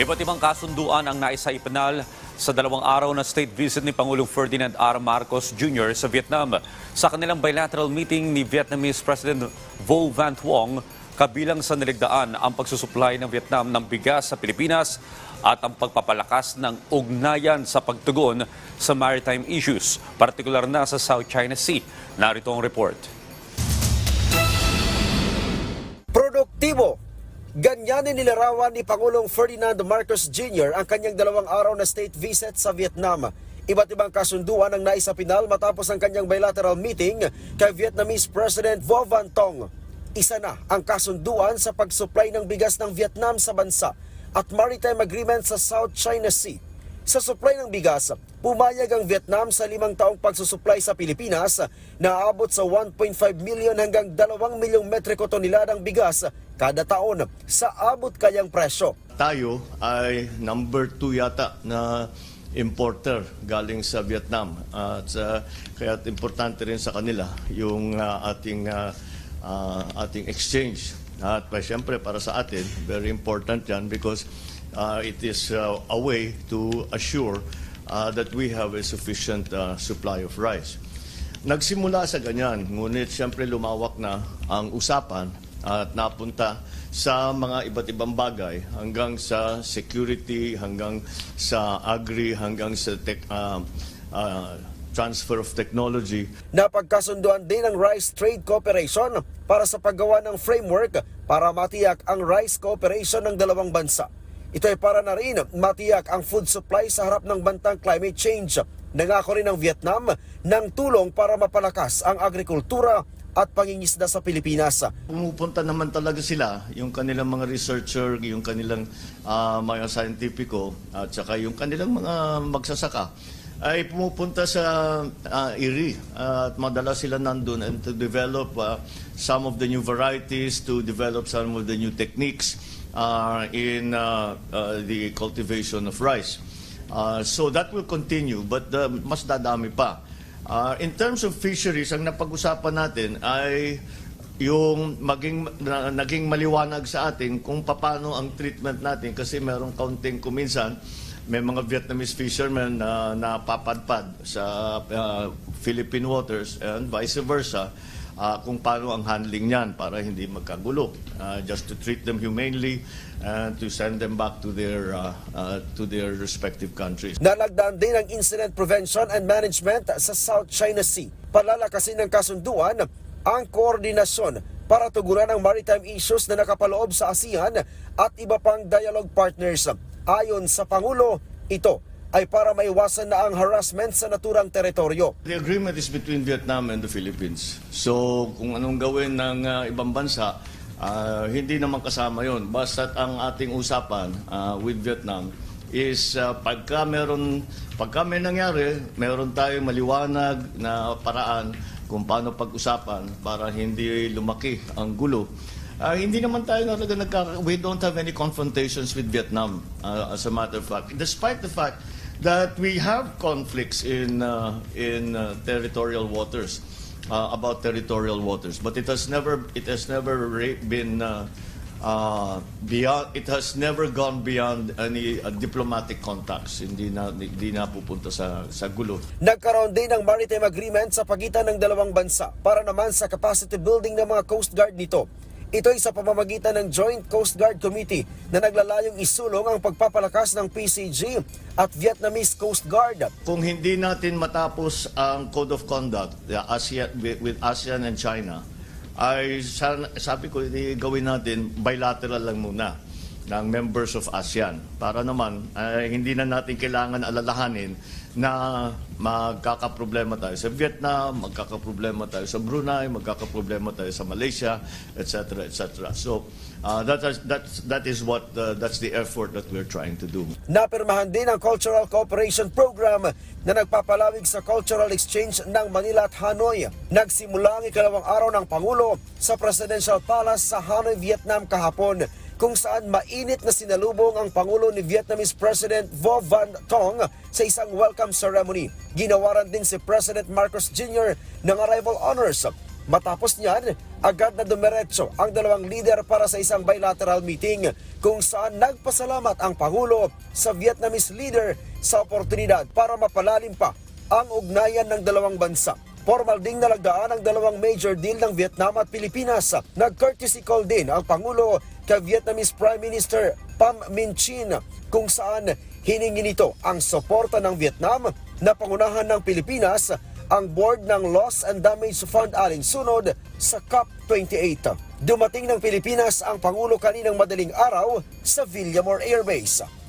Iba't ibang kasunduan ang naisaipanal sa dalawang araw na state visit ni Pangulong Ferdinand R. Marcos Jr. sa Vietnam. Sa kanilang bilateral meeting ni Vietnamese President Vo Van Thuong, kabilang sa niligdaan ang pagsusupply ng Vietnam ng bigas sa Pilipinas at ang pagpapalakas ng ugnayan sa pagtugon sa maritime issues, partikular na sa South China Sea. Narito ang report. Produktibo. Ganyanin nilarawan ni Pangulong Ferdinand Marcos Jr. ang kanyang dalawang araw na state visit sa Vietnam. Iba't ibang kasunduan ang naisapinal matapos ang kanyang bilateral meeting kay Vietnamese President Vo Van Tong. Isa na ang kasunduan sa pag-supply ng bigas ng Vietnam sa bansa at maritime agreement sa South China Sea. Sa supply ng bigas, pumayag ang Vietnam sa limang taong pagsusupply sa Pilipinas na aabot sa 1.5 million hanggang 2 milyong metriko tonelada ng bigas kada taon sa abot kayang presyo. Tayo ay number two yata na importer galing sa Vietnam. At uh, kaya importante rin sa kanila yung uh, ating uh, uh, ating exchange. At uh, siyempre para sa atin, very important yan because uh, it is uh, a way to assure uh, that we have a sufficient uh, supply of rice. Nagsimula sa ganyan, ngunit siyempre lumawak na ang usapan at napunta sa mga iba't ibang bagay hanggang sa security, hanggang sa agri, hanggang sa tech, uh, uh, transfer of technology. Napagkasunduan din ang Rice Trade Cooperation para sa paggawa ng framework para matiyak ang rice cooperation ng dalawang bansa. Ito ay para na rin matiyak ang food supply sa harap ng bantang climate change. Nangako rin ng Vietnam ng tulong para mapalakas ang agrikultura at pangingisda sa Pilipinas. Pumupunta naman talaga sila, yung kanilang mga researcher, yung kanilang ah, mga scientifico, at saka yung kanilang mga magsasaka, ay pumupunta sa ah, IRI at madala sila nandun and to develop ah, some of the new varieties, to develop some of the new techniques ah, in ah, ah, the cultivation of rice. Ah, so that will continue, but ah, mas dadami pa. Uh, in terms of fisheries, ang napag-usapan natin ay yung maging, na, naging maliwanag sa atin kung paano ang treatment natin kasi merong kaunting kuminsan may mga Vietnamese fishermen na napapadpad sa uh, Philippine waters and vice versa uh, kung paano ang handling niyan para hindi magkagulo. Uh, just to treat them humanely and to send them back to their uh, uh, to their respective countries. Nalagdaan din ang Incident Prevention and Management sa South China Sea. Palalakasin ng kasunduan ang koordinasyon para tugunan ang maritime issues na nakapaloob sa ASEAN at iba pang dialogue partners. Ayon sa Pangulo, ito ay para maiwasan na ang harassment sa naturang teritoryo. The agreement is between Vietnam and the Philippines. So kung anong gawin ng uh, ibang bansa, uh, hindi naman kasama yon. Basta't ang ating usapan uh, with Vietnam is uh, pagka meron pagka may nangyari, meron tayong maliwanag na paraan kung paano pag-usapan para hindi lumaki ang gulo. Ah, hindi naman tayo talaga nagka we don't have any confrontations with Vietnam uh, as a matter of fact despite the fact that we have conflicts in uh, in uh, territorial waters uh, about territorial waters. But it has never it has never been uh, uh, beyond it has never gone beyond any uh, diplomatic contacts. Hindi na hindi na pupunta sa sa gulo. Nagkaroon din ng maritime agreement sa pagitan ng dalawang bansa para naman sa capacity building ng mga Coast Guard nito. Ito ay sa pamamagitan ng Joint Coast Guard Committee na naglalayong isulong ang pagpapalakas ng PCG at Vietnamese Coast Guard. kung hindi natin matapos ang code of conduct ASEAN, with, ASEAN and China, ay sabi ko, gawin natin bilateral lang muna ng members of ASEAN para naman ay hindi na natin kailangan alalahanin na magkakaproblema tayo sa Vietnam, magkakaproblema tayo sa Brunei, magkakaproblema tayo sa Malaysia, etc. etc. So uh, that is that that is what uh, that's the effort that we're trying to do. Napirmahan din ang Cultural Cooperation Program na nagpapalawig sa cultural exchange ng Manila at Hanoi. Nagsimula ang ikalawang araw ng Pangulo sa Presidential Palace sa Hanoi, Vietnam kahapon kung saan mainit na sinalubong ang Pangulo ni Vietnamese President Vo Van Tong sa isang welcome ceremony. Ginawaran din si President Marcos Jr. ng arrival honors. Matapos niyan, agad na dumiretso ang dalawang leader para sa isang bilateral meeting kung saan nagpasalamat ang Pangulo sa Vietnamese leader sa oportunidad para mapalalim pa ang ugnayan ng dalawang bansa. Formal ding nalagdaan ang dalawang major deal ng Vietnam at Pilipinas. Nag-courtesy call din ang Pangulo kay Vietnamese Prime Minister Pham Minh Chinh kung saan hiningi nito ang suporta ng Vietnam na pangunahan ng Pilipinas ang board ng Loss and Damage Fund alinsunod sa COP28. Dumating ng Pilipinas ang Pangulo kaninang madaling araw sa Villamor Air Base.